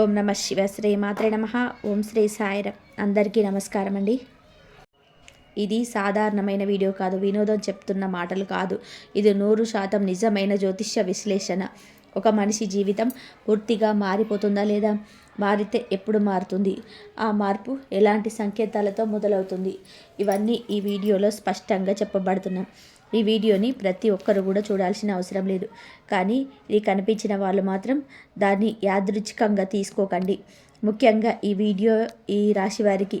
ఓం నమ శివ శ్రీ మాత్రే నమ. ఓం శ్రీ సాయిర. అందరికీ నమస్కారం అండి ఇది సాధారణమైన వీడియో కాదు వినోదం చెప్తున్న మాటలు కాదు. ఇది నూరు శాతం నిజమైన జ్యోతిష్య విశ్లేషణ. ఒక మనిషి జీవితం పూర్తిగా మారిపోతుందా లేదా? మారితే ఎప్పుడు మారుతుంది? ఆ మార్పు ఎలాంటి సంకేతాలతో మొదలవుతుంది? ఇవన్నీ ఈ వీడియోలో స్పష్టంగా చెప్పబడుతున్నాం. ఈ వీడియోని ప్రతి ఒక్కరు కూడా చూడాల్సిన అవసరం లేదు. కానీ ఇది కనిపించిన వాళ్ళు మాత్రం దాన్ని యాదృచ్ఛికంగా తీసుకోకండి. ముఖ్యంగా ఈ వీడియో ఈ రాశి వారికి.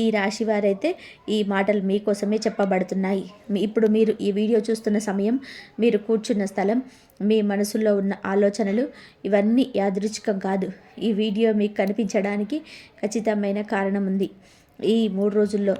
ఈ రాశి వారైతే ఈ మాటలు మీకోసమే చెప్పబడుతున్నాయి. ఇప్పుడు మీరు ఈ వీడియో చూస్తున్న సమయం మీరు కూర్చున్న స్థలం మీ మనసులో ఉన్న ఆలోచనలు ఇవన్నీ యాదృచ్ఛికం కాదు. ఈ వీడియో మీకు కనిపించడానికి ఖచ్చితమైన కారణం ఉంది. ఈ మూడు రోజుల్లో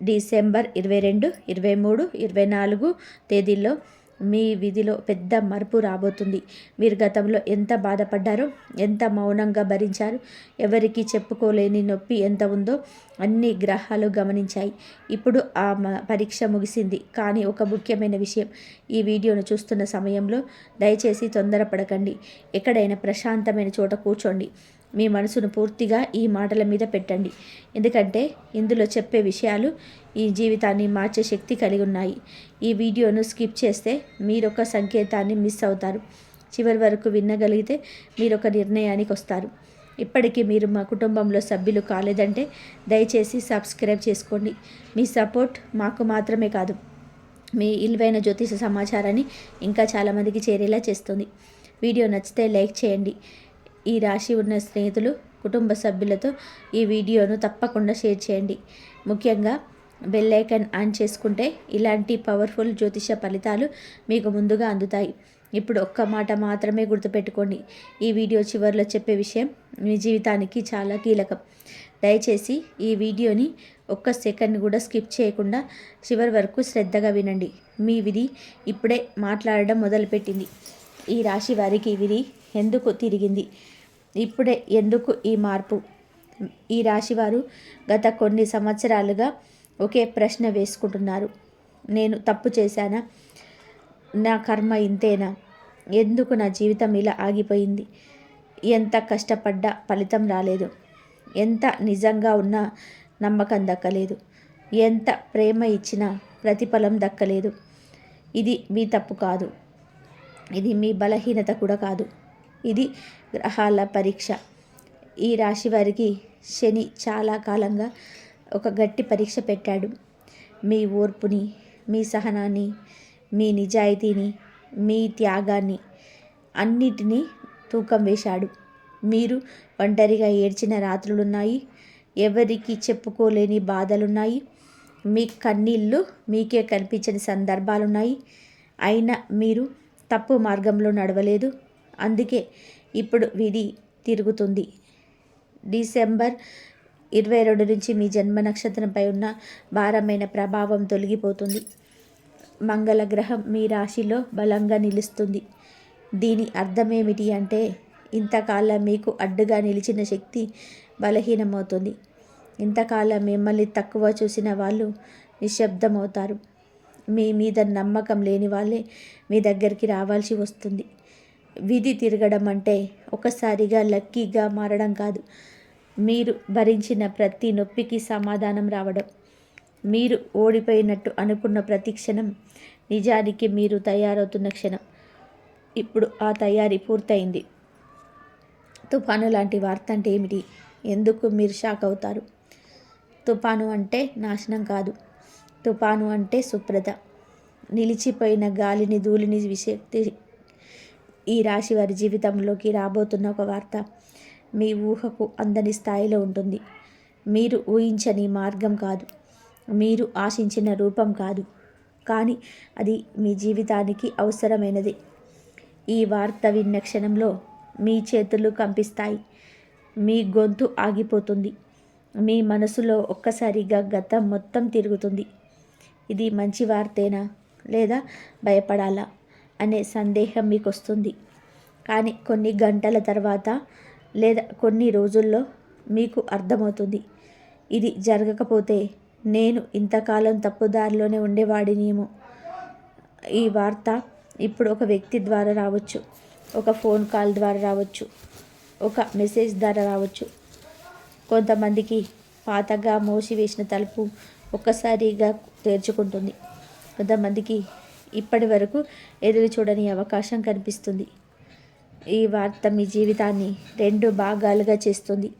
డిసెంబర్ ఇరవై రెండు ఇరవై మూడు ఇరవై నాలుగు తేదీల్లో మీ విధిలో పెద్ద మార్పు రాబోతుంది. మీరు గతంలో ఎంత బాధపడ్డారో ఎంత మౌనంగా భరించారు ఎవరికి చెప్పుకోలేని నొప్పి ఎంత ఉందో అన్ని గ్రహాలు గమనించాయి. ఇప్పుడు ఆ పరీక్ష ముగిసింది. కానీ ఒక ముఖ్యమైన విషయం ఈ వీడియోను చూస్తున్న సమయంలో దయచేసి తొందరపడకండి. ఎక్కడైనా ప్రశాంతమైన చోట కూర్చోండి. మీ మనసును పూర్తిగా ఈ మాటల మీద పెట్టండి. ఎందుకంటే ఇందులో చెప్పే విషయాలు ఈ జీవితాన్ని మార్చే శక్తి కలిగి ఉన్నాయి. ఈ వీడియోను స్కిప్ చేస్తే మీరొక సంకేతాన్ని మిస్ అవుతారు. చివరి వరకు వినగలిగితే మీరొక నిర్ణయానికి వస్తారు. ఇప్పటికీ మీరు మా కుటుంబంలో సభ్యులు కాలేదంటే దయచేసి సబ్స్క్రైబ్ చేసుకోండి. మీ సపోర్ట్ మాకు మాత్రమే కాదు. మీ ఇలువైన జ్యోతిష సమాచారాన్ని ఇంకా చాలామందికి చేరేలా చేస్తుంది. వీడియో నచ్చితే లైక్ చేయండి. ఈ రాశి ఉన్న స్నేహితులు కుటుంబ సభ్యులతో ఈ వీడియోను తప్పకుండా షేర్ చేయండి. ముఖ్యంగా బెల్ ఆన్ చేసుకుంటే ఇలాంటి పవర్ఫుల్ జ్యోతిష ఫలితాలు మీకు ముందుగా అందుతాయి. ఇప్పుడు ఒక్క మాట మాత్రమే గుర్తుపెట్టుకోండి. ఈ వీడియో చివరిలో చెప్పే విషయం మీ జీవితానికి చాలా కీలకం. దయచేసి ఈ వీడియోని ఒక్క సెకండ్ కూడా స్కిప్ చేయకుండా చివరి వరకు శ్రద్ధగా వినండి. మీ విధి ఇప్పుడే మాట్లాడడం మొదలుపెట్టింది. ఈ రాశి వారికి విధి ఎందుకు తిరిగింది? ఇప్పుడే ఎందుకు ఈ మార్పు? ఈ రాశివారు గత కొన్ని సంవత్సరాలుగా ఒకే ప్రశ్న వేసుకుంటున్నారు. నేను తప్పు చేశానా? నా కర్మ ఇంతేనా? ఎందుకు నా జీవితం ఇలా ఆగిపోయింది? ఎంత కష్టపడ్డా ఫలితం రాలేదు. ఎంత నిజంగా ఉన్నా నమ్మకం దక్కలేదు. ఎంత ప్రేమ ఇచ్చినా ప్రతిఫలం దక్కలేదు. ఇది మీ తప్పు కాదు. ఇది మీ బలహీనత కూడా కాదు. ఇది గ్రహాల పరీక్ష. ఈ రాశి వారికి శని చాలా కాలంగా ఒక గట్టి పరీక్ష పెట్టాడు. మీ ఓర్పుని మీ సహనాన్ని మీ నిజాయితీని మీ త్యాగాన్ని అన్నిటినీ తూకం వేశాడు. మీరు ఒంటరిగా ఏడ్చిన రాత్రులున్నాయి. ఎవరికి చెప్పుకోలేని బాధలున్నాయి. మీ కన్నీళ్ళు మీకే కనిపించని సందర్భాలున్నాయి. అయినా మీరు తప్పు మార్గంలో నడవలేదు. అందుకే ఇప్పుడు విధి తిరుగుతుంది. డిసెంబర్ ఇరవై రెండు నుంచి మీ జన్మ నక్షత్రంపై ఉన్న భారమైన ప్రభావం తొలగిపోతుంది. మంగళ గ్రహం మీ రాశిలో బలంగా నిలుస్తుంది. దీని అర్థమేమిటి అంటే ఇంతకాలం మీకు అడ్డుగా నిలిచిన శక్తి బలహీనమవుతుంది. ఇంతకాలం మిమ్మల్ని తక్కువ చూసిన వాళ్ళు నిశ్శబ్దమవుతారు. మీ మీద నమ్మకం లేని వాళ్ళే మీ దగ్గరికి రావాల్సి వస్తుంది. విధి తిరగడం అంటే ఒకసారిగా లక్కీగా మారడం కాదు. మీరు భరించిన ప్రతి నొప్పికి సమాధానం రావడం. మీరు ఓడిపోయినట్టు అనుకున్న ప్రతి క్షణం నిజానికి మీరు తయారవుతున్న క్షణం. ఇప్పుడు ఆ తయారీ పూర్తయింది. తుఫాను లాంటి వార్త అంటే ఏమిటి? ఎందుకు మీరు షాక్ అవుతారు? తుఫాను అంటే నాశనం కాదు. తుఫాను అంటే శుభ్రత. నిలిచిపోయిన గాలిని ధూళిని విశక్తి ఈ రాశి వారి జీవితంలోకి రాబోతున్న ఒక వార్త మీ ఊహకు అందని స్థాయిలో ఉంటుంది. మీరు ఊహించని మార్గం కాదు. మీరు ఆశించిన రూపం కాదు. కానీ అది మీ జీవితానికి అవసరమైనది. ఈ వార్త విన్న క్షణంలో మీ చేతులు కంపిస్తాయి. మీ గొంతు ఆగిపోతుంది. మీ మనసులో ఒక్కసారిగా గతం మొత్తం తిరుగుతుంది. ఇది మంచి వార్తేనా? లేదా భయపడాలా? అనే సందేహం మీకు వస్తుంది కానీ కొన్ని గంటల తర్వాత లేదా కొన్ని రోజుల్లో మీకు అర్థమవుతుంది. ఇది జరగకపోతే నేను ఇంతకాలం తప్పుదారిలోనే ఉండేవాడినేమో. ఈ వార్త ఇప్పుడు ఒక వ్యక్తి ద్వారా రావచ్చు. ఒక ఫోన్ కాల్ ద్వారా రావచ్చు. ఒక మెసేజ్ ద్వారా రావచ్చు. కొంతమందికి పాతగా మోసివేసిన తలుపు ఒక్కసారిగా తెరుచుకుంటుంది. కొంతమందికి ఇప్పటి వరకు ఎదురు చూడని అవకాశం కనిపిస్తుంది. ఈ వార్త మీ జీవితాన్ని రెండు భాగాలుగా చేస్తుంది.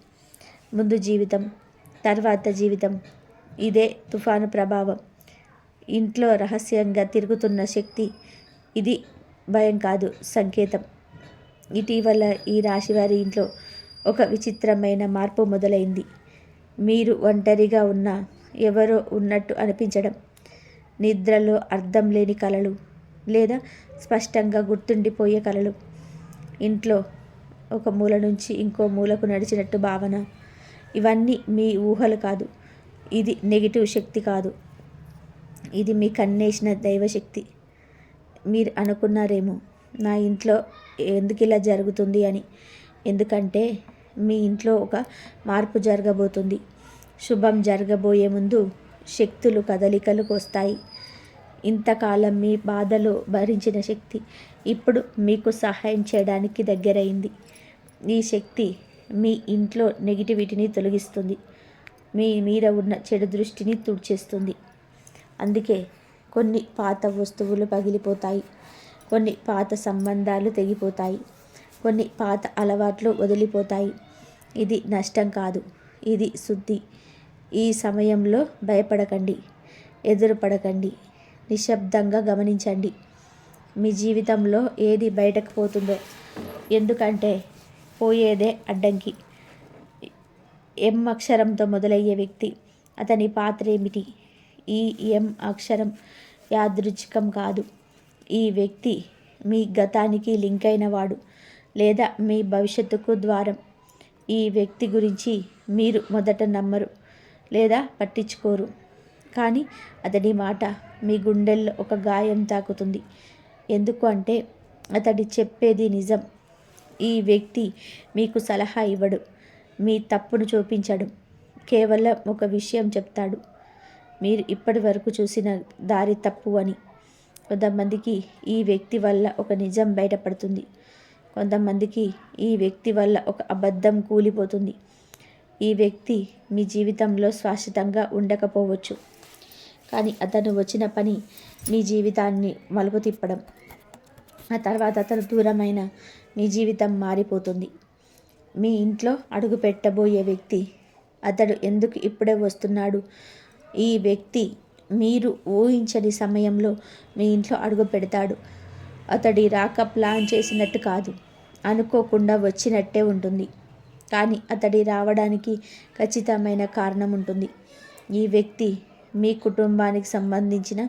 ముందు జీవితం తర్వాత జీవితం. ఇదే తుఫాను ప్రభావం. ఇంట్లో రహస్యంగా తిరుగుతున్న శక్తి ఇది భయం కాదు సంకేతం. ఇటీవల ఈ రాశివారి ఇంట్లో ఒక విచిత్రమైన మార్పు మొదలైంది. మీరు ఒంటరిగా ఉన్న ఎవరో ఉన్నట్టు అనిపించడం నిద్రలో అర్థం లేని కలలు లేదా స్పష్టంగా గుర్తుండిపోయే కలలు. ఇంట్లో ఒక మూల నుంచి ఇంకో మూలకు నడిచినట్టు భావన. ఇవన్నీ మీ ఊహలు కాదు. ఇది నెగిటివ్ శక్తి కాదు. ఇది మీ కన్నేసిన దైవశక్తి మీరు అనుకున్నారేమో నా ఇంట్లో ఎందుకు ఇలా జరుగుతుంది అని. ఎందుకంటే మీ ఇంట్లో ఒక మార్పు జరగబోతుంది. శుభం జరగబోయే ముందు శక్తులు కదలికలకు వస్తాయి. ఇంతకాలం మీ బాధలు భరించిన శక్తి ఇప్పుడు మీకు సహాయం చేయడానికి దగ్గరైంది. ఈ శక్తి మీ ఇంట్లో నెగిటివిటీని తొలగిస్తుంది. మీ మీద ఉన్న చెడు దృష్టిని తుడిచేస్తుంది. అందుకే కొన్ని పాత వస్తువులు పగిలిపోతాయి. కొన్ని పాత సంబంధాలు తెగిపోతాయి. కొన్ని పాత అలవాట్లు వదిలిపోతాయి. ఇది నష్టం కాదు. ఇది శుద్ధి. ఈ సమయంలో భయపడకండి ఎదురుపడకండి నిశ్శబ్దంగా గమనించండి. మీ జీవితంలో ఏది బయటకు పోతుందో ఎందుకంటే పోయేదే అడ్డంకి. ఎం అక్షరంతో మొదలయ్యే వ్యక్తి అతని పాత్ర ఏమిటి? ఈ ఎం అక్షరం యాదృచ్ఛికం కాదు. ఈ వ్యక్తి మీ గతానికి లింక్ అయినవాడు లేదా మీ భవిష్యత్తుకు ద్వారం. ఈ వ్యక్తి గురించి మీరు మొదట నమ్మరు. లేదా పట్టించుకోరు. కానీ అతడి మాట మీ గుండెల్లో ఒక గాయం తాకుతుంది. ఎందుకు అంటే అతడి చెప్పేది నిజం. ఈ వ్యక్తి మీకు సలహా ఇవ్వడు. మీ తప్పును చూపించడు. కేవలం ఒక విషయం చెప్తాడు. మీరు ఇప్పటి వరకు చూసిన దారి తప్పు అని. కొంతమందికి ఈ వ్యక్తి వల్ల ఒక నిజం బయటపడుతుంది. కొంతమందికి ఈ వ్యక్తి వల్ల ఒక అబద్ధం కూలిపోతుంది. ఈ వ్యక్తి మీ జీవితంలో శాశ్వతంగా ఉండకపోవచ్చు. కానీ అతను వచ్చిన పని మీ జీవితాన్ని మలుపు తిప్పడం. ఆ తర్వాత అతను దూరమైన మీ జీవితం మారిపోతుంది. మీ ఇంట్లో అడుగు పెట్టబోయే వ్యక్తి అతడు ఎందుకు ఇప్పుడే వస్తున్నాడు? ఈ వ్యక్తి మీరు ఊహించని సమయంలో మీ ఇంట్లో అడుగు పెడతాడు. అతడి రాక ప్లాన్ చేసినట్టు కాదు. అనుకోకుండా వచ్చినట్టే ఉంటుంది. కానీ అతడి రావడానికి ఖచ్చితమైన కారణం ఉంటుంది ఈ వ్యక్తి మీ కుటుంబానికి సంబంధించిన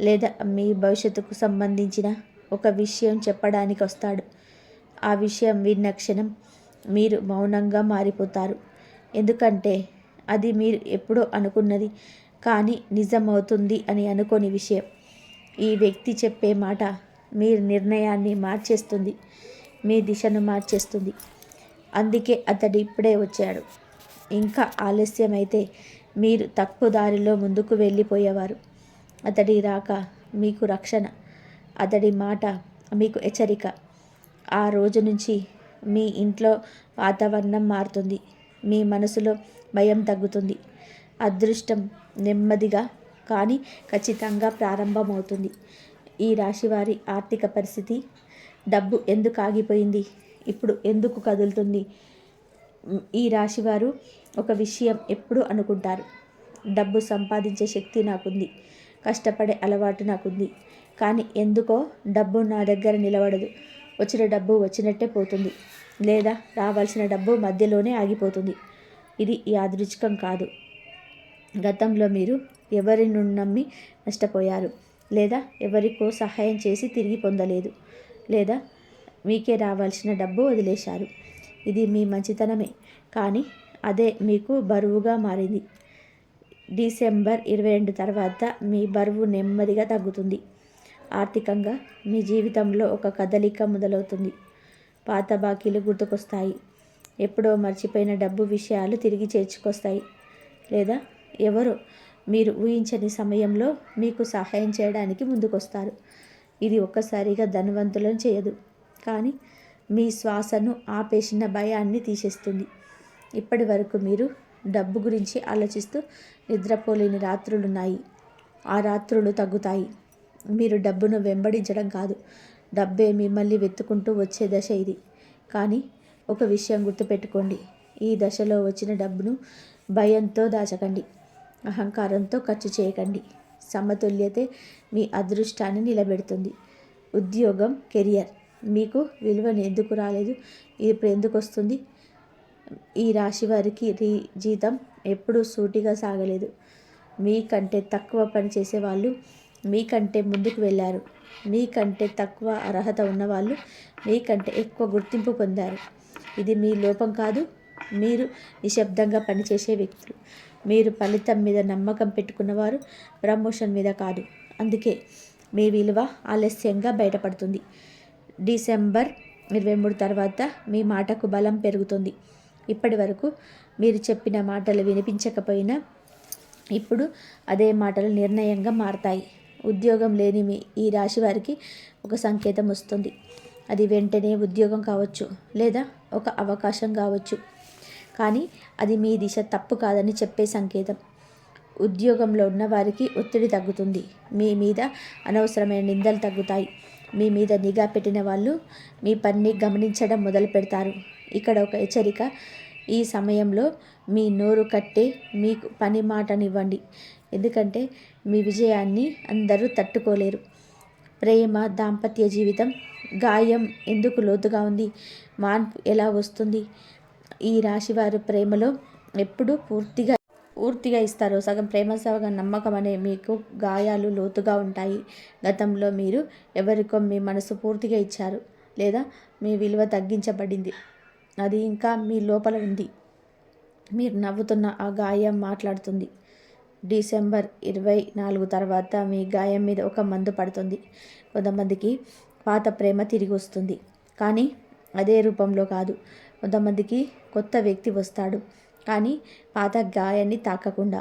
లేదా మీ భవిష్యత్తుకు సంబంధించిన ఒక విషయం చెప్పడానికి వస్తాడు. ఆ విషయం విన్న క్షణం మీరు మౌనంగా మారిపోతారు. ఎందుకంటే అది మీరు ఎప్పుడో అనుకున్నది కానీ నిజమవుతుంది అని అనుకోని విషయం. ఈ వ్యక్తి చెప్పే మాట మీ నిర్ణయాన్ని మార్చేస్తుంది. మీ దిశను మార్చేస్తుంది. అందుకే అతడు ఇప్పుడే వచ్చాడు. ఇంకా ఆలస్యమైతే మీరు తప్పు దారిలో ముందుకు వెళ్ళిపోయేవారు. అతడి రాక మీకు రక్షణ అతడి మాట మీకు హెచ్చరిక. ఆ రోజు నుంచి మీ ఇంట్లో వాతావరణం మారుతుంది. మీ మనసులో భయం తగ్గుతుంది. అదృష్టం నెమ్మదిగా కానీ ఖచ్చితంగా ప్రారంభమవుతుంది. ఈ రాశివారి ఆర్థిక పరిస్థితి డబ్బు ఎందుకు ఆగిపోయింది? ఇప్పుడు ఎందుకు కదులుతుంది? ఈ రాశివారు ఒక విషయం ఎప్పుడు అనుకుంటారు. డబ్బు సంపాదించే శక్తి నాకుంది. కష్టపడే అలవాటు నాకుంది. కానీ ఎందుకో డబ్బు నా దగ్గర నిలబడదు. వచ్చిన డబ్బు వచ్చినట్టే పోతుంది. లేదా రావాల్సిన డబ్బు మధ్యలోనే ఆగిపోతుంది. ఇది యాదృచ్ఛికం కాదు. గతంలో మీరు ఎవరి నుండి నమ్మి నష్టపోయారు? లేదా ఎవరికో సహాయం చేసి తిరిగి పొందలేదు? లేదా మీకే రావాల్సిన డబ్బు వదిలేశారు. ఇది మీ మంచితనమే. కానీ అదే మీకు బరువుగా మారింది. డిసెంబర్ ఇరవై రెండు తర్వాత మీ బరువు నెమ్మదిగా తగ్గుతుంది. ఆర్థికంగా మీ జీవితంలో ఒక కదలిక మొదలవుతుంది. పాత బాకీలు గుర్తుకొస్తాయి. ఎప్పుడో మర్చిపోయిన డబ్బు విషయాలు తిరిగి చేర్చుకొస్తాయి. లేదా ఎవరో మీరు ఊహించని సమయంలో మీకు సహాయం చేయడానికి ముందుకొస్తారు. ఇది ఒక్కసారిగా ధనవంతులను చేయదు. కానీ మీ శ్వాసను ఆపేసిన భయాన్ని తీసేస్తుంది. ఇప్పటి వరకు మీరు డబ్బు గురించి ఆలోచిస్తూ నిద్రపోలేని రాత్రులున్నాయి. ఆ రాత్రులు తగ్గుతాయి. మీరు డబ్బును వెంబడించడం కాదు. డబ్బే మిమ్మల్ని వెతుకుంటూ వచ్చే దశ ఇది. కానీ ఒక విషయం గుర్తుపెట్టుకోండి. ఈ దశలో వచ్చిన డబ్బును భయంతో దాచకండి. అహంకారంతో ఖర్చు చేయకండి. సమతుల్యతే మీ అదృష్టాన్ని నిలబెడుతుంది. ఉద్యోగం కెరియర్. మీకు విలువను ఎందుకు రాలేదు? ఇప్పుడు ఎందుకు వస్తుంది? ఈ రాశి వారికి రీ జీతం ఎప్పుడూ సూటిగా సాగలేదు. మీకంటే తక్కువ పని చేసే వాళ్ళు మీకంటే ముందుకు వెళ్ళారు మీకంటే తక్కువ అర్హత ఉన్నవాళ్ళు మీకంటే ఎక్కువ గుర్తింపు పొందారు. ఇది మీ లోపం కాదు. మీరు నిశ్శబ్దంగా పనిచేసే వ్యక్తులు. మీరు ఫలితం మీద నమ్మకం పెట్టుకున్నవారు ప్రమోషన్ మీద కాదు. అందుకే మీ విలువ ఆలస్యంగా బయటపడుతుంది. డిసెంబర్ ఇరవై మూడు తర్వాత మీ మాటకు బలం పెరుగుతుంది. ఇప్పటి వరకు మీరు చెప్పిన మాటలు వినిపించకపోయినా ఇప్పుడు అదే మాటలు నిర్ణయంగా మారతాయి. ఉద్యోగం లేని మీ ఈ రాశి వారికి ఒక సంకేతం వస్తుంది. అది వెంటనే ఉద్యోగం కావచ్చు లేదా ఒక అవకాశం కావచ్చు. కానీ అది మీ దిశ తప్పు కాదని చెప్పే సంకేతం. ఉద్యోగంలో ఉన్న వారికి ఒత్తిడి తగ్గుతుంది. మీ మీద అనవసరమైన నిందలు తగ్గుతాయి. మీ మీద నిఘా పెట్టిన వాళ్ళు మీ పనిని గమనించడం మొదలు పెడతారు. ఇక్కడ ఒక హెచ్చరిక. ఈ సమయంలో మీ నోరు కట్టే మీకు పని మాటనివ్వండి. ఎందుకంటే మీ విజయాన్ని అందరూ తట్టుకోలేరు. ప్రేమ దాంపత్య జీవితం గాయం ఎందుకు లోతుగా ఉంది? మార్పు ఎలా వస్తుంది? ఈ రాశివారు ప్రేమలో ఎప్పుడూ పూర్తిగా పూర్తిగా ఇస్తారు. సగం ప్రేమ సగం నమ్మకం అనే మీకు గాయాలు లోతుగా ఉంటాయి. గతంలో మీరు ఎవరికో మీ మనసు పూర్తిగా ఇచ్చారు లేదా మీ విలువ తగ్గించబడింది. అది ఇంకా మీ లోపల ఉంది. మీరు నవ్వుతున్న ఆ గాయం మాట్లాడుతుంది. డిసెంబర్ ఇరవై నాలుగు తర్వాత మీ గాయం మీద ఒక మందు పడుతుంది. కొంతమందికి పాత ప్రేమ తిరిగి వస్తుంది. కానీ అదే రూపంలో కాదు. కొంతమందికి కొత్త వ్యక్తి వస్తాడు. కానీ పాత గాయాన్ని తాకకుండా.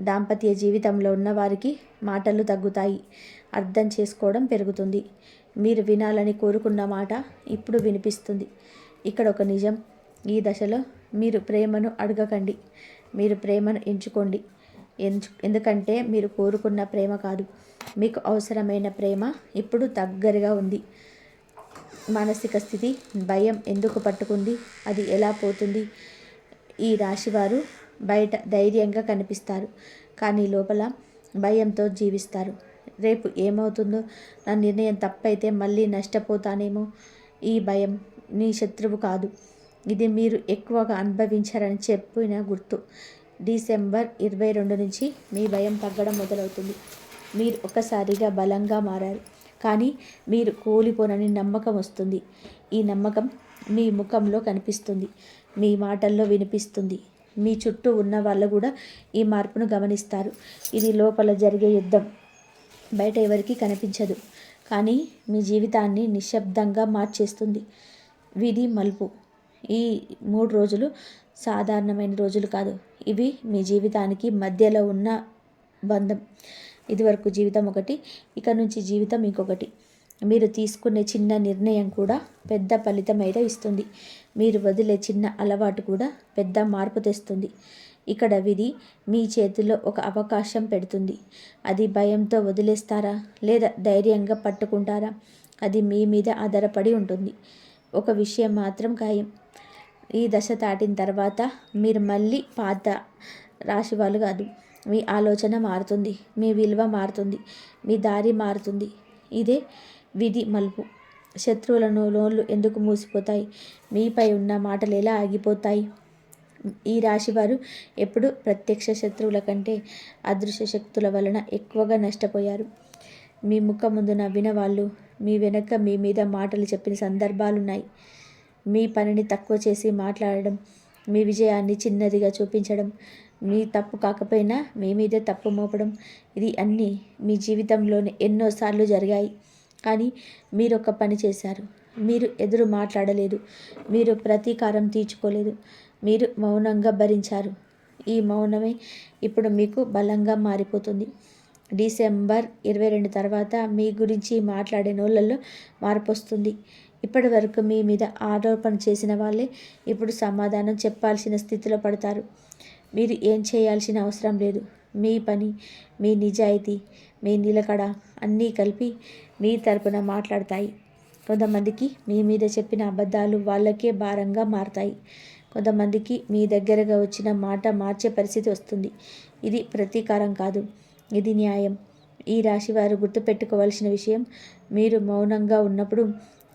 దాంపత్య జీవితంలో ఉన్నవారికి మాటలు తగ్గుతాయి. అర్థం చేసుకోవడం పెరుగుతుంది. మీరు వినాలని కోరుకున్న మాట ఇప్పుడు వినిపిస్తుంది. ఇక్కడ ఒక నిజం. ఈ దశలో మీరు ప్రేమను అడగకండి. మీరు ప్రేమను ఎంచుకోండి. ఎంచు ఎందుకంటే మీరు కోరుకున్న ప్రేమ కాదు. మీకు అవసరమైన ప్రేమ ఇప్పుడు దగ్గరగా ఉంది. మానసిక స్థితి భయం ఎందుకు పట్టుకుంది? అది ఎలా పోతుంది? ఈ రాశివారు బయట ధైర్యంగా కనిపిస్తారు. కానీ లోపల భయంతో జీవిస్తారు. రేపు ఏమవుతుందో నా నిర్ణయం తప్పైతే మళ్ళీ నష్టపోతానేమో ఈ భయం నీ శత్రువు కాదు. ఇది మీరు ఎక్కువగా అనుభవించారని చెప్పిన గుర్తు. డిసెంబర్ ఇరవై రెండు నుంచి మీ భయం తగ్గడం మొదలవుతుంది. మీరు ఒక్కసారిగా బలంగా మారారు. కానీ మీరు కూలిపోనని నమ్మకం వస్తుంది. ఈ నమ్మకం మీ ముఖంలో కనిపిస్తుంది. మీ మాటల్లో వినిపిస్తుంది. మీ చుట్టూ ఉన్న వాళ్ళు కూడా ఈ మార్పును గమనిస్తారు. ఇది లోపల జరిగే యుద్ధం. బయట ఎవరికీ కనిపించదు. కానీ మీ జీవితాన్ని నిశ్శబ్దంగా మార్చేస్తుంది. విధి మలుపు. ఈ మూడు రోజులు సాధారణమైన రోజులు కాదు. ఇవి మీ జీవితానికి మధ్యలో ఉన్న బంధం. ఇదివరకు జీవితం ఒకటి ఇక నుంచి జీవితం ఇంకొకటి. మీరు తీసుకునే చిన్న నిర్ణయం కూడా పెద్ద ఫలితం అయితే ఇస్తుంది. మీరు వదిలే చిన్న అలవాటు కూడా పెద్ద మార్పు తెస్తుంది. ఇక్కడ విధి మీ చేతిలో ఒక అవకాశం పెడుతుంది. అది భయంతో వదిలేస్తారా? లేదా ధైర్యంగా పట్టుకుంటారా? అది మీ మీద ఆధారపడి ఉంటుంది. ఒక విషయం మాత్రం ఖాయం. ఈ దశ దాటిన తర్వాత మీరు మళ్ళీ పాత రాశి వాళ్ళు కాదు. మీ ఆలోచన మారుతుంది. మీ విలువ మారుతుంది. మీ దారి మారుతుంది. ఇదే విధి మలుపు. శత్రువులను లోన్లు ఎందుకు మూసిపోతాయి? మీపై ఉన్న మాటలు ఎలా ఆగిపోతాయి? ఈ రాశివారు ఎప్పుడు ప్రత్యక్ష శత్రువుల కంటే అదృశ్య శక్తుల వలన ఎక్కువగా నష్టపోయారు. మీ ముఖం ముందు నవ్విన వాళ్ళు మీ వెనక మీ మీద మాటలు చెప్పిన సందర్భాలున్నాయి. మీ పనిని తక్కువ చేసి మాట్లాడడం మీ విజయాన్ని చిన్నదిగా చూపించడం మీ తప్పు కాకపోయినా మీ మీదే తప్పు మోపడం ఇది అన్నీ మీ జీవితంలోనే ఎన్నోసార్లు జరిగాయి. కానీ మీరు ఒక పని చేశారు. మీరు ఎదురు మాట్లాడలేదు. మీరు ప్రతీకారం తీర్చుకోలేదు. మీరు మౌనంగా భరించారు. ఈ మౌనమే ఇప్పుడు మీకు బలంగా మారిపోతుంది. డిసెంబర్ ఇరవై రెండు తర్వాత మీ గురించి మాట్లాడే నోళ్ళల్లో మార్పు వస్తుంది ఇప్పటి వరకు మీ మీద ఆరోపణ చేసిన వాళ్ళే ఇప్పుడు సమాధానం చెప్పాల్సిన స్థితిలో పడతారు. మీరు ఏం చేయాల్సిన అవసరం లేదు. మీ పని మీ నిజాయితీ మీ నిలకడ అన్నీ కలిపి మీ తరపున మాట్లాడతాయి. కొంతమందికి మీ మీద చెప్పిన అబద్ధాలు వాళ్ళకే భారంగా మారతాయి. కొంతమందికి మీ దగ్గరగా వచ్చిన మాట మార్చే పరిస్థితి వస్తుంది. ఇది ప్రతీకారం కాదు. ఇది న్యాయం. ఈ రాశి వారు గుర్తుపెట్టుకోవాల్సిన విషయం మీరు మౌనంగా ఉన్నప్పుడు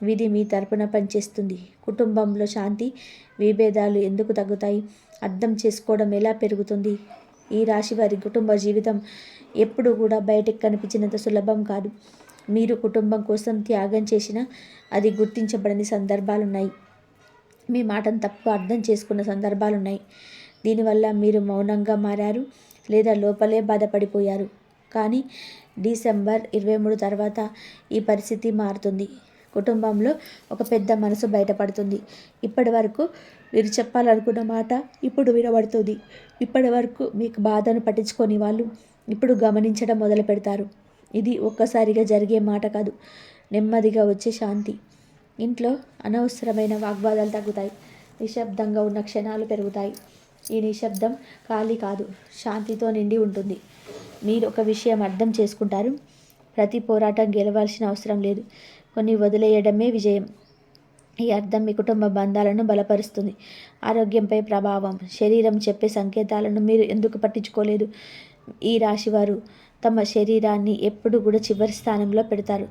విధి మీ తరపున పనిచేస్తుంది. కుటుంబంలో శాంతి విభేదాలు ఎందుకు తగ్గుతాయి? అర్థం చేసుకోవడం ఎలా పెరుగుతుంది? ఈ రాశి వారి కుటుంబ జీవితం ఎప్పుడు కూడా బయటకు కనిపించినంత సులభం కాదు. మీరు కుటుంబం కోసం త్యాగం చేసినా అది గుర్తించబడని సందర్భాలున్నాయి. మీ మాటను తప్పు అర్థం చేసుకున్న సందర్భాలున్నాయి. దీనివల్ల మీరు మౌనంగా మారారు లేదా లోపలే బాధపడిపోయారు. కానీ డిసెంబర్ ఇరవై మూడు తర్వాత ఈ పరిస్థితి మారుతుంది. కుటుంబంలో ఒక పెద్ద మనసు బయటపడుతుంది. ఇప్పటి వరకు మీరు చెప్పాలనుకున్న మాట ఇప్పుడు వినబడుతుంది. ఇప్పటి వరకు మీకు బాధను పట్టించుకొని వాళ్ళు ఇప్పుడు గమనించడం మొదలు పెడతారు. ఇది ఒక్కసారిగా జరిగే మాట కాదు. నెమ్మదిగా వచ్చే శాంతి. ఇంట్లో అనవసరమైన వాగ్వాదాలు తగ్గుతాయి. నిశ్శబ్దంగా ఉన్న క్షణాలు పెరుగుతాయి. ఈ నిశ్శబ్దం ఖాళీ కాదు. శాంతితో నిండి ఉంటుంది. మీరు ఒక విషయం అర్థం చేసుకుంటారు. ప్రతి పోరాటం గెలవాల్సిన అవసరం లేదు. కొన్ని వదిలేయడమే విజయం. ఈ అర్థం మీ కుటుంబ బంధాలను బలపరుస్తుంది. ఆరోగ్యంపై ప్రభావం శరీరం చెప్పే సంకేతాలను మీరు ఎందుకు పట్టించుకోలేదు? ఈ రాశివారు తమ శరీరాన్ని ఎప్పుడు కూడా చివరి స్థానంలో పెడతారు.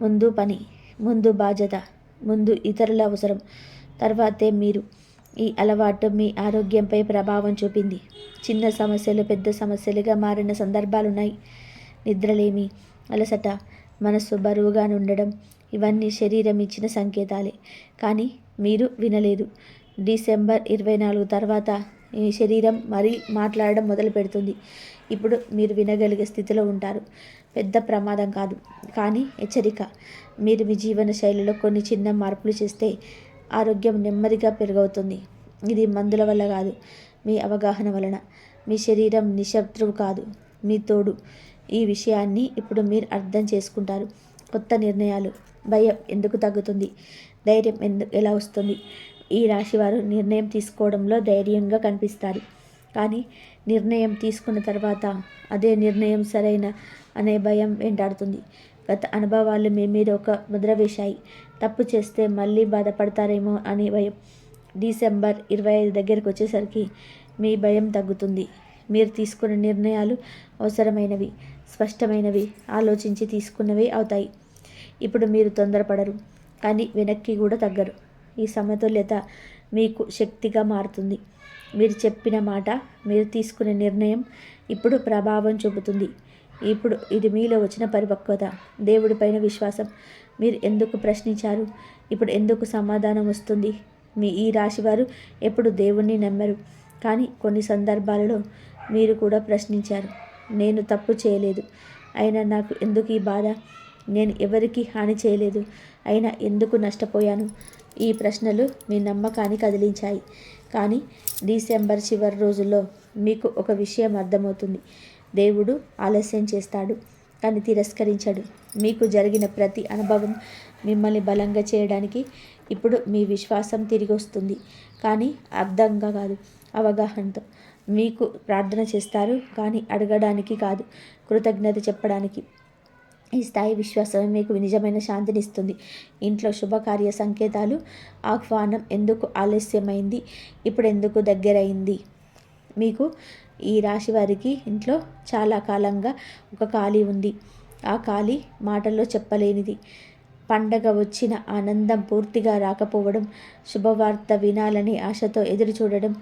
ముందు పని ముందు బాధ్యత ముందు ఇతరుల అవసరం. తర్వాతే మీరు. ఈ అలవాటు మీ ఆరోగ్యంపై ప్రభావం చూపింది. చిన్న సమస్యలు పెద్ద సమస్యలుగా మారిన సందర్భాలున్నాయి. నిద్రలేమి అలసట మనస్సు బరువుగా ఉండడం ఇవన్నీ శరీరం ఇచ్చిన సంకేతాలే. కానీ మీరు వినలేదు. డిసెంబర్ ఇరవై నాలుగు తర్వాత ఈ శరీరం మరీ మాట్లాడడం మొదలు పెడుతుంది. ఇప్పుడు మీరు వినగలిగే స్థితిలో ఉంటారు. పెద్ద ప్రమాదం కాదు. కానీ హెచ్చరిక. మీరు మీ జీవన శైలిలో కొన్ని చిన్న మార్పులు చేస్తే ఆరోగ్యం నెమ్మదిగా పెరుగవుతుంది. ఇది మందుల వల్ల కాదు. మీ అవగాహన వలన. మీ శరీరం నిశత్రువు కాదు. మీ తోడు. ఈ విషయాన్ని ఇప్పుడు మీరు అర్థం చేసుకుంటారు. కొత్త నిర్ణయాలు భయం ఎందుకు తగ్గుతుంది? ధైర్యం ఎందుకు ఎలా వస్తుంది? ఈ రాశివారు నిర్ణయం తీసుకోవడంలో ధైర్యంగా కనిపిస్తారు. కానీ నిర్ణయం తీసుకున్న తర్వాత అదే నిర్ణయం సరైన అనే భయం వెంటాడుతుంది. గత అనుభవాలు మీ మీద ఒక ముద్ర వేశాయి. తప్పు చేస్తే మళ్ళీ బాధపడతారేమో అనే భయం. డిసెంబర్ ఇరవై ఐదు దగ్గరికి వచ్చేసరికి మీ భయం తగ్గుతుంది. మీరు తీసుకున్న నిర్ణయాలు అవసరమైనవి స్పష్టమైనవి ఆలోచించి తీసుకున్నవి అవుతాయి. ఇప్పుడు మీరు తొందరపడరు కానీ వెనక్కి కూడా తగ్గరు. ఈ సమతుల్యత మీకు శక్తిగా మారుతుంది. మీరు చెప్పిన మాట మీరు తీసుకునే నిర్ణయం ఇప్పుడు ప్రభావం చూపుతుంది. ఇప్పుడు ఇది మీలో వచ్చిన పరిపక్వత దేవుడిపైన విశ్వాసం. మీరు ఎందుకు ప్రశ్నించారు? ఇప్పుడు ఎందుకు సమాధానం వస్తుంది? మీ ఈ రాశివారు ఎప్పుడు దేవుణ్ణి నమ్మరు. కానీ కొన్ని సందర్భాలలో మీరు కూడా ప్రశ్నించారు. నేను తప్పు చేయలేదు. అయినా నాకు ఎందుకు ఈ బాధ? నేను ఎవరికీ హాని చేయలేదు. అయినా ఎందుకు నష్టపోయాను? ఈ ప్రశ్నలు మీ నమ్మకాన్ని కదిలించాయి. కానీ డిసెంబర్ చివరి రోజుల్లో మీకు ఒక విషయం అర్థమవుతుంది. దేవుడు ఆలస్యం చేస్తాడు. కానీ తిరస్కరించాడు. మీకు జరిగిన ప్రతి అనుభవం మిమ్మల్ని బలంగా చేయడానికి ఇప్పుడు మీ విశ్వాసం తిరిగి వస్తుంది. కానీ అర్థంగా కాదు. అవగాహనతో. మీకు ప్రార్థన చేస్తారు కానీ అడగడానికి కాదు. కృతజ్ఞత చెప్పడానికి ఈ స్థాయి విశ్వాసమే మీకు నిజమైన శాంతిని ఇస్తుంది. ఇంట్లో శుభకార్య సంకేతాలు ఆహ్వానం ఎందుకు ఆలస్యమైంది ఇప్పుడు ఎందుకు దగ్గరైంది? మీకు ఈ రాశి వారికి ఇంట్లో చాలా కాలంగా ఒక ఖాళీ ఉంది. ఆ ఖాళీ మాటల్లో చెప్పలేనిది. పండగ వచ్చిన ఆనందం పూర్తిగా రాకపోవడం శుభవార్త వినాలని ఆశతో ఎదురు చూడడం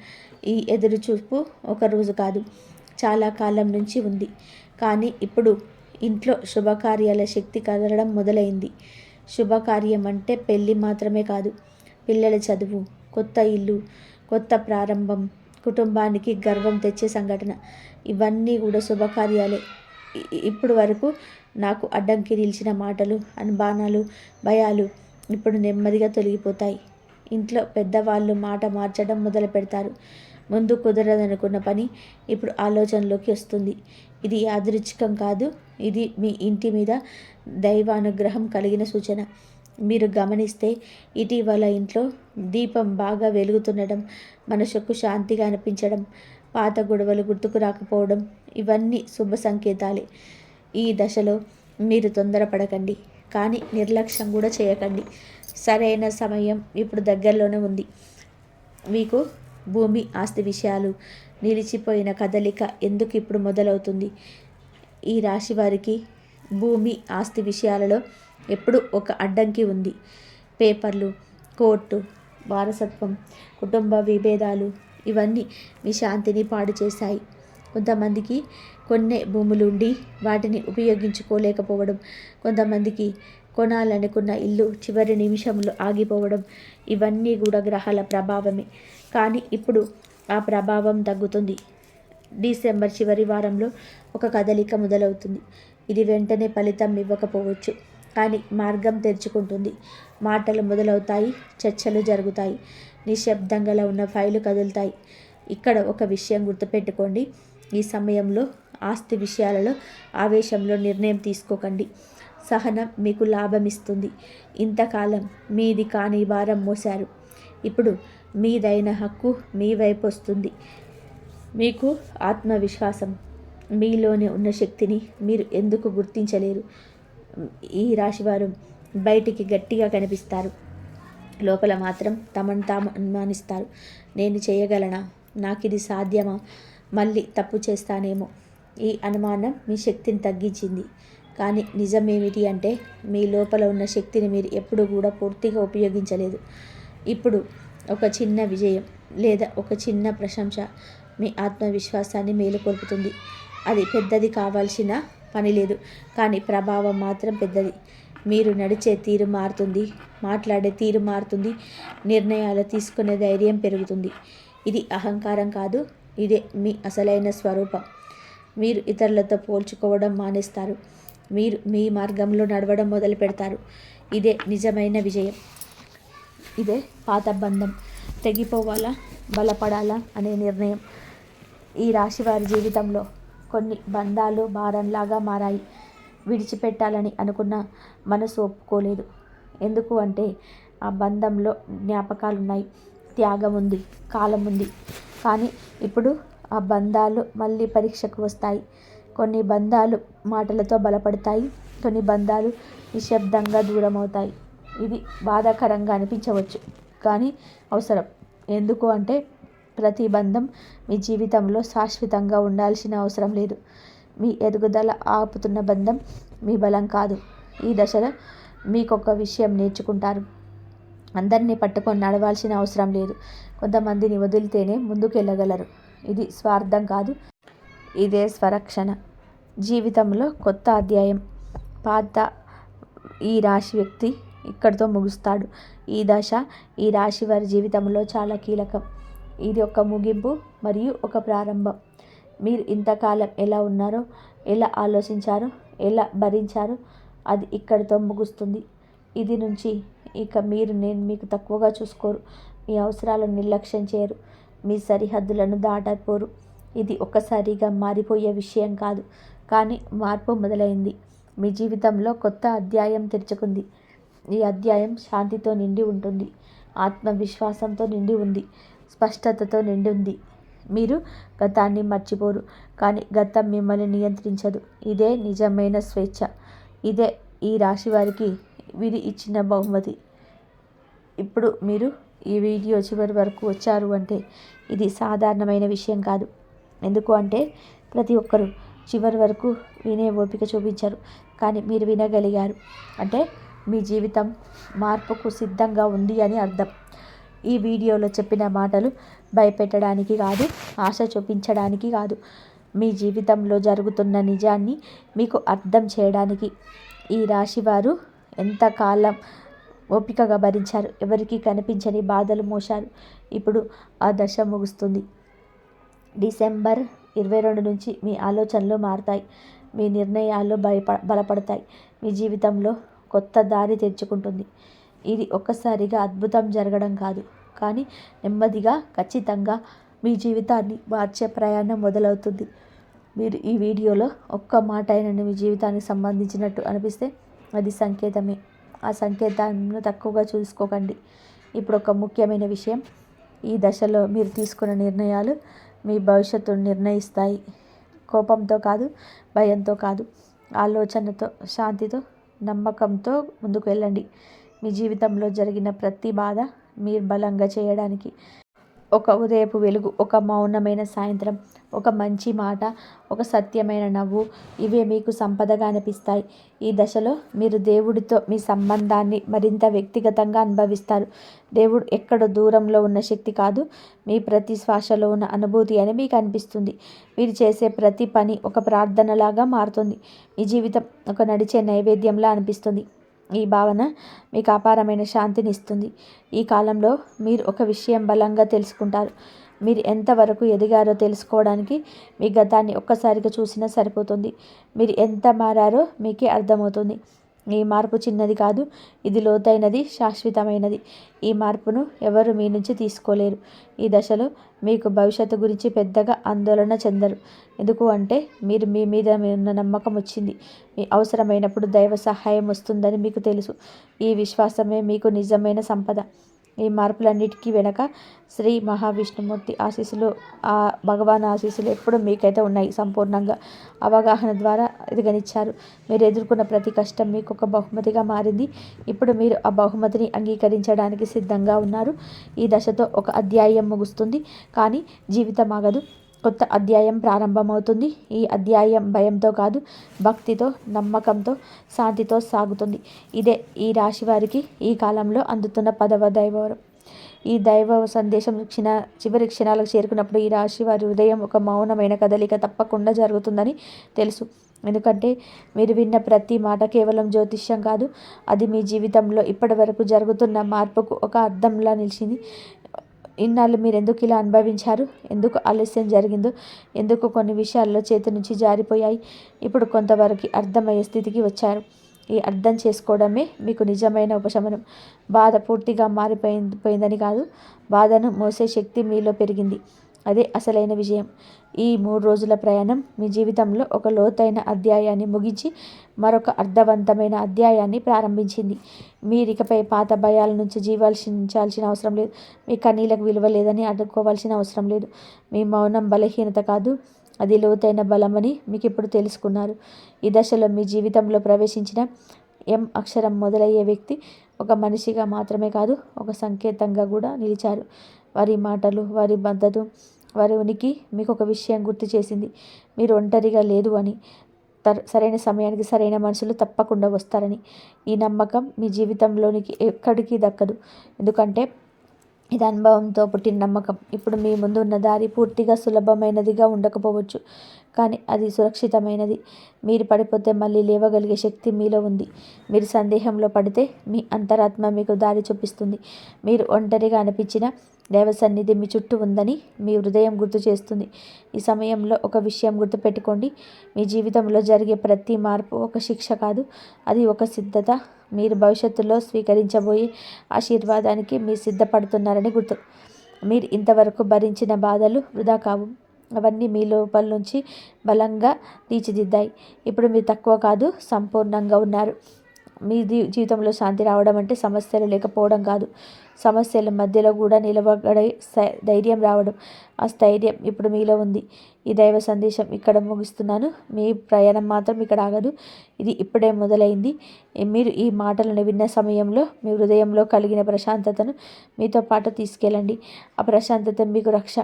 ఈ ఎదురుచూపు ఒక రోజు కాదు చాలా కాలం నుంచి ఉంది. కానీ ఇప్పుడు ఇంట్లో శుభకార్యాల శక్తి కదలడం మొదలైంది. శుభకార్యం అంటే పెళ్ళి మాత్రమే కాదు పిల్లల చదువు కొత్త ఇల్లు కొత్త ప్రారంభం కుటుంబానికి గర్వం తెచ్చే సంఘటన ఇవన్నీ కూడా శుభకార్యాలే. ఇప్పుడు వరకు నాకు అడ్డంకి నిలిచిన మాటలు అనుమానాలు భయాలు ఇప్పుడు నెమ్మదిగా తొలగిపోతాయి. ఇంట్లో పెద్దవాళ్ళు మాట మార్చడం మొదలు పెడతారు. ముందు కుదరదనుకున్న పని ఇప్పుడు ఆలోచనలోకి వస్తుంది. ఇది యాదృచ్ఛికం కాదు ఇది మీ ఇంటి మీద దైవానుగ్రహం కలిగిన సూచన. మీరు గమనిస్తే ఇటీవల ఇంట్లో దీపం బాగా వెలుగుతుండడం మనసుకు శాంతిగా అనిపించడం పాత గొడవలు గుర్తుకు రాకపోవడం ఇవన్నీ శుభ సంకేతాలే. ఈ దశలో మీరు తొందరపడకండి కానీ నిర్లక్ష్యం కూడా చేయకండి. సరైన సమయం ఇప్పుడు దగ్గరలోనే ఉంది. మీకు భూమి ఆస్తి విషయాలు నిలిచిపోయిన కదలిక ఎందుకు ఇప్పుడు మొదలవుతుంది? ఈ రాశి వారికి భూమి ఆస్తి విషయాలలో ఎప్పుడు ఒక అడ్డంకి ఉంది. పేపర్లు కోర్టు వారసత్వం కుటుంబ విభేదాలు ఇవన్నీ మీ శాంతిని పాడు చేశాయి. కొంతమందికి కొన్ని భూములు ఉండి వాటిని ఉపయోగించుకోలేకపోవడం కొంతమందికి కొనాలనుకున్న ఇల్లు చివరి నిమిషంలో ఆగిపోవడం ఇవన్నీ కూడా గ్రహాల ప్రభావమే. కానీ ఇప్పుడు ఆ ప్రభావం తగ్గుతుంది. డిసెంబర్ చివరి వారంలో ఒక కదలిక మొదలవుతుంది. ఇది వెంటనే ఫలితం ఇవ్వకపోవచ్చు. కానీ మార్గం తెరుచుకుంటుంది. మాటలు మొదలవుతాయి చర్చలు జరుగుతాయి నిశ్శబ్దంగా ఉన్న ఫైలు కదులుతాయి. ఇక్కడ ఒక విషయం గుర్తుపెట్టుకోండి. ఈ సమయంలో ఆస్తి విషయాలలో ఆవేశంలో నిర్ణయం తీసుకోకండి. సహనం మీకు లాభమిస్తుంది. ఇంతకాలం మీది కాని భారం మోశారు. ఇప్పుడు మీదైన హక్కు మీ వైపు వస్తుంది మీకు ఆత్మవిశ్వాసం మీలోనే ఉన్న శక్తిని మీరు ఎందుకు గుర్తించలేరు? ఈ రాశివారు బయటికి గట్టిగా కనిపిస్తారు. లోపల మాత్రం తమను తాము అనుమానిస్తారు. నేను చేయగలనా? నాకు ఇది సాధ్యమా? మళ్ళీ తప్పు చేస్తానేమో. ఈ అనుమానం మీ శక్తిని తగ్గించింది. కానీ నిజమేమిటి అంటే మీ లోపల ఉన్న శక్తిని మీరు ఎప్పుడు కూడా పూర్తిగా ఉపయోగించలేదు. ఇప్పుడు ఒక చిన్న విజయం లేదా ఒక చిన్న ప్రశంస మీ ఆత్మవిశ్వాసాన్ని మేలుకొల్పుతుంది అది పెద్దది కావాల్సిన పని లేదు కానీ ప్రభావం మాత్రం పెద్దది. మీరు నడిచే తీరు మారుతుంది మాట్లాడే తీరు మారుతుంది నిర్ణయాలు తీసుకునే ధైర్యం పెరుగుతుంది. ఇది అహంకారం కాదు ఇదే మీ అసలైన స్వరూపం. మీరు ఇతరులతో పోల్చుకోవడం మానేస్తారు. మీరు మీ మార్గంలో నడవడం మొదలు పెడతారు. ఇదే నిజమైన విజయం. ఇదే పాత బంధం. తెగిపోవాలా? బలపడాలా? అనే నిర్ణయం. ఈ రాశి వారి జీవితంలో కొన్ని బంధాలు భారంలాగా మారాయి. విడిచిపెట్టాలని అనుకున్న మనసు ఒప్పుకోలేదు. ఎందుకు అంటే ఆ బంధంలో జ్ఞాపకాలు ఉన్నాయి త్యాగం ఉంది కాలం ఉంది కానీ ఇప్పుడు ఆ బంధాలు మళ్ళీ పరీక్షకు వస్తాయి. కొన్ని బంధాలు మాటలతో బలపడతాయి కొన్ని బంధాలు నిశ్శబ్దంగా దూరం అవుతాయి ఇది బాధాకరంగా అనిపించవచ్చు కానీ అవసరం. ఎందుకు అంటే ప్రతి బంధం మీ జీవితంలో శాశ్వతంగా ఉండాల్సిన అవసరం లేదు. మీ ఎదుగుదల ఆపుతున్న బంధం మీ బలం కాదు. ఈ దశలో మీకు ఒక విషయం నేర్చుకుంటారు. అందరినీ పట్టుకొని నడవాల్సిన అవసరం లేదు. కొంతమందిని వదిలితేనే ముందుకు వెళ్ళగలరు ఇది స్వార్థం కాదు. ఇదే స్వరక్షణ. జీవితంలో కొత్త అధ్యాయం. పాత ఈ రాశి వ్యక్తి ఇక్కడితో ముగుస్తాడు. ఈ దశ ఈ రాశి వారి జీవితంలో చాలా కీలకం. ఇది ఒక ముగింపు మరియు ఒక ప్రారంభం. మీరు ఇంతకాలం ఎలా ఉన్నారో ఎలా ఆలోచించారో ఎలా భరించారో అది ఇక్కడితో ముగుస్తుంది. ఇది నుంచి ఇక మీరు నేను మీకు తక్కువగా చూసుకోరు. మీ అవసరాలను నిర్లక్ష్యం చేయరు. మీ సరిహద్దులను దాటపోరు ఇది ఒక్కసారిగా మారిపోయే విషయం కాదు. కానీ మార్పు మొదలైంది. మీ జీవితంలో కొత్త అధ్యాయం తెరుచుకుంది. ఈ అధ్యాయం శాంతితో నిండి ఉంటుంది. ఆత్మవిశ్వాసంతో నిండి ఉంది. స్పష్టతతో నిండి ఉంది. మీరు గతాన్ని మర్చిపోరు. కానీ గతం మిమ్మల్ని నియంత్రించదు. ఇదే నిజమైన స్వేచ్ఛ. ఇదే ఈ రాశి వారికి విధి ఇచ్చిన బహుమతి. ఇప్పుడు మీరు ఈ వీడియో చివరి వరకు వచ్చారు అంటే ఇది సాధారణమైన విషయం కాదు. ఎందుకు అంటే ప్రతి ఒక్కరూ చివరి వరకు వినే ఓపిక చూపించారు. కానీ మీరు వినగలిగారు. అంటే మీ జీవితం మార్పుకు సిద్ధంగా ఉంది అని అర్థం. ఈ వీడియోలో చెప్పిన మాటలు భయపెట్టడానికి కాదు ఆశ చూపించడానికి కాదు. మీ జీవితంలో జరుగుతున్న నిజాన్ని మీకు అర్థం చేయడానికి ఈ రాశివారు ఎంతకాలం ఓపికగా భరించారు ఎవరికి కనిపించని బాధలు మోశారు. ఇప్పుడు ఆ దశ ముగుస్తుంది. డిసెంబర్ ఇరవై రెండు నుంచి మీ ఆలోచనలు మారుతాయి. మీ నిర్ణయాల్లో భయప బలపడతాయి. మీ జీవితంలో కొత్త దారి తెచ్చుకుంటుంది ఇది ఒక్కసారిగా అద్భుతం జరగడం కాదు. కానీ నెమ్మదిగా ఖచ్చితంగా మీ జీవితాన్ని మార్చే ప్రయాణం మొదలవుతుంది. మీరు ఈ వీడియోలో ఒక్క మాట అయిన మీ జీవితానికి సంబంధించినట్టు అనిపిస్తే అది సంకేతమే. ఆ సంకేతాలను తక్కువగా చూసుకోకండి. ఇప్పుడు ఒక ముఖ్యమైన విషయం. ఈ దశలో మీరు తీసుకున్న నిర్ణయాలు మీ భవిష్యత్తును నిర్ణయిస్తాయి. కోపంతో కాదు భయంతో కాదు. ఆలోచనతో శాంతితో నమ్మకంతో ముందుకు వెళ్ళండి. మీ జీవితంలో జరిగిన ప్రతి బాధ మీరు బలంగా చేయడానికి ఒక ఉదయపు వెలుగు ఒక మౌనమైన సాయంత్రం ఒక మంచి మాట ఒక సత్యమైన నవ్వు ఇవే మీకు సంపదగా అనిపిస్తాయి. ఈ దశలో మీరు దేవుడితో మీ సంబంధాన్ని మరింత వ్యక్తిగతంగా అనుభవిస్తారు. దేవుడు ఎక్కడ దూరంలో ఉన్న శక్తి కాదు మీ ప్రతి శ్వాసలో ఉన్న అనుభూతి అని మీకు అనిపిస్తుంది. మీరు చేసే ప్రతి పని ఒక ప్రార్థనలాగా మారుతుంది. మీ జీవితం ఒక నడిచే నైవేద్యంలా అనిపిస్తుంది. ఈ భావన మీకు అపారమైన శాంతిని ఇస్తుంది. ఈ కాలంలో మీరు ఒక విషయం బలంగా తెలుసుకుంటారు. మీరు ఎంతవరకు ఎదిగారో తెలుసుకోవడానికి మీ గతాన్ని ఒక్కసారిగా చూసినా సరిపోతుంది. మీరు ఎంత మారారో మీకే అర్థమవుతుంది. ఈ మార్పు చిన్నది కాదు ఇది లోతైనది శాశ్వతమైనది. ఈ మార్పును ఎవరు మీ నుంచి తీసుకోలేరు. ఈ దశలో మీకు భవిష్యత్తు గురించి పెద్దగా ఆందోళన చెందరు. ఎందుకు అంటే మీరు మీ మీద ఉన్న నమ్మకం వచ్చింది. మీ అవసరమైనప్పుడు దైవ సహాయం వస్తుందని మీకు తెలుసు. ఈ విశ్వాసమే మీకు నిజమైన సంపద. ఈ మార్పులన్నిటికీ వెనక శ్రీ మహావిష్ణుమూర్తి ఆశీస్సులు ఆ భగవాన్ ఆశీస్సులు ఎప్పుడూ మీకైతే ఉన్నాయి సంపూర్ణంగా. అవగాహన ద్వారా ఎదిగనిచ్చారు మీరు ఎదుర్కొన్న ప్రతి కష్టం మీకు ఒక బహుమతిగా మారింది. ఇప్పుడు మీరు ఆ బహుమతిని అంగీకరించడానికి సిద్ధంగా ఉన్నారు. ఈ దశతో ఒక అధ్యాయం ముగుస్తుంది. కానీ జీవితం ఆగదు కొత్త అధ్యాయం ప్రారంభమవుతుంది. ఈ అధ్యాయం భయంతో కాదు భక్తితో నమ్మకంతో శాంతితో సాగుతుంది. ఇదే ఈ రాశి వారికి ఈ కాలంలో అందుతున్న పదవ దైవవరం. ఈ దైవ సందేశం క్షణ చివరి క్షణాలకు చేరుకున్నప్పుడు ఈ రాశి వారి హృదయం ఒక మౌనమైన కదలిక తప్పకుండా జరుగుతుందని తెలుసు. ఎందుకంటే మీరు విన్న ప్రతి మాట కేవలం జ్యోతిష్యం కాదు అది మీ జీవితంలో ఇప్పటి వరకు జరుగుతున్న మార్పుకు ఒక అర్థంలా నిలిచింది. ఇన్నాళ్ళు మీరు ఎందుకు ఇలా అనుభవించారు? ఎందుకు ఆలస్యం జరిగిందో? ఎందుకు కొన్ని విషయాల్లో చేతి నుంచి జారిపోయాయి? ఇప్పుడు కొంతవరకు అర్థమయ్యే స్థితికి వచ్చారు. ఈ అర్థం చేసుకోవడమే మీకు నిజమైన ఉపశమనం. బాధ పూర్తిగా మారిపోయింది పోయిందని కాదు. బాధను మోసే శక్తి మీలో పెరిగింది. అదే అసలైన విజయం. ఈ మూడు రోజుల ప్రయాణం మీ జీవితంలో ఒక లోతైన అధ్యాయాన్ని ముగించి మరొక అర్థవంతమైన అధ్యాయాన్ని ప్రారంభించింది. మీరికపై పాత భయాల నుంచి జీవాల్సించాల్సిన అవసరం లేదు. మీ కన్నీలకు విలువ లేదని అడ్డుకోవాల్సిన అవసరం లేదు. మీ మౌనం బలహీనత కాదు. అది లోతైన బలమని మీకు ఇప్పుడు తెలుసుకున్నారు. ఈ దశలో మీ జీవితంలో ప్రవేశించిన ఎం అక్షరం మొదలయ్యే వ్యక్తి ఒక మనిషిగా మాత్రమే కాదు ఒక సంకేతంగా కూడా నిలిచారు. వారి మాటలు వారి మద్దతు వారి ఉనికి మీకు ఒక విషయం గుర్తు చేసింది. మీరు ఒంటరిగా లేదు అని. సరైన సమయానికి సరైన మనుషులు తప్పకుండా వస్తారని. ఈ నమ్మకం మీ జీవితంలోనికి ఎక్కడికి దక్కదు. ఎందుకంటే ఇది అనుభవంతో పుట్టిన నమ్మకం. ఇప్పుడు మీ ముందు ఉన్న దారి పూర్తిగా సులభమైనదిగా ఉండకపోవచ్చు. కానీ అది సురక్షితమైనది. మీరు పడిపోతే మళ్ళీ లేవగలిగే శక్తి మీలో ఉంది. మీరు సందేహంలో పడితే మీ అంతరాత్మ మీకు దారి చూపిస్తుంది. మీరు ఒంటరిగా అనిపించిన దైవ సన్నిధి మీ చుట్టూ ఉందని మీ హృదయం గుర్తు చేస్తుంది. ఈ సమయంలో ఒక విషయం గుర్తుపెట్టుకోండి. మీ జీవితంలో జరిగే ప్రతి మార్పు ఒక శిక్ష కాదు. అది ఒక సిద్ధత. మీరు భవిష్యత్తులో స్వీకరించబోయే ఆశీర్వాదానికి మీరు సిద్ధపడుతున్నారని గుర్తు. మీరు ఇంతవరకు భరించిన బాధలు వృధా కావు. అవన్నీ మీ లోపల నుంచి బలంగా తీర్చిదిద్దాయి. ఇప్పుడు మీరు తక్కువ కాదు సంపూర్ణంగా ఉన్నారు. మీ జీవితంలో శాంతి రావడం అంటే సమస్యలు లేకపోవడం కాదు. సమస్యల మధ్యలో కూడా నిలబడే ధైర్యం రావడం ఆ స్థైర్యం ఇప్పుడు మీలో ఉంది. ఈ దైవ సందేశం ఇక్కడ ముగిస్తున్నాను. మీ ప్రయాణం మాత్రం ఇక్కడ ఆగదు. ఇది ఇప్పుడే మొదలైంది. మీరు ఈ మాటలను విన్న సమయంలో మీ హృదయంలో కలిగిన ప్రశాంతతను మీతో పాటు తీసుకెళ్ళండి. ఆ ప్రశాంతత మీకు రక్ష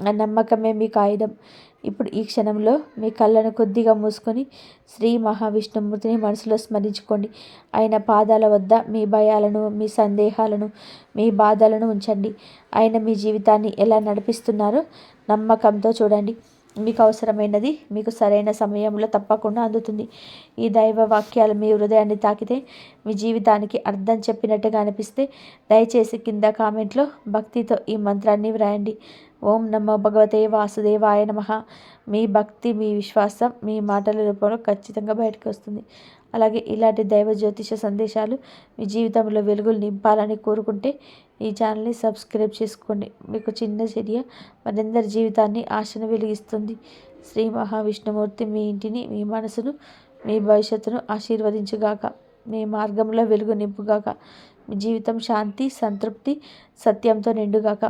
నమ్మకమే మీకు ఆయుధం ఇప్పుడు ఈ క్షణంలో మీ కళ్ళను కొద్దిగా మూసుకొని శ్రీ మహావిష్ణుమూర్తిని మనసులో స్మరించుకోండి. ఆయన పాదాల వద్ద మీ భయాలను మీ సందేహాలను మీ బాధలను ఉంచండి. ఆయన మీ జీవితాన్ని ఎలా నడిపిస్తున్నారో నమ్మకంతో చూడండి. మీకు అవసరమైనది మీకు సరైన సమయంలో తప్పకుండా అందుతుంది. ఈ దైవ వాక్యాలు మీ హృదయాన్ని తాకితే మీ జీవితానికి అర్థం చెప్పినట్టుగా అనిపిస్తే దయచేసి కింద కామెంట్లో భక్తితో ఈ మంత్రాన్ని వ్రాయండి. ఓం నమో భగవతే వాసుదేవాయ నమ. మీ భక్తి మీ విశ్వాసం మీ మాటల రూపంలో ఖచ్చితంగా బయటకు వస్తుంది. అలాగే ఇలాంటి దైవ జ్యోతిష సందేశాలు మీ జీవితంలో వెలుగులు నింపాలని కోరుకుంటే ఈ ఛానల్ని సబ్స్క్రైబ్ చేసుకోండి. మీకు చిన్న చర్య మనందరి జీవితాన్ని ఆశను వెలిగిస్తుంది. శ్రీ మహావిష్ణుమూర్తి మీ ఇంటిని మీ మనసును మీ భవిష్యత్తును ఆశీర్వదించుగాక మీ మార్గంలో వెలుగు నింపుగాక మీ జీవితం శాంతి సంతృప్తి సత్యంతో నిండుగాక.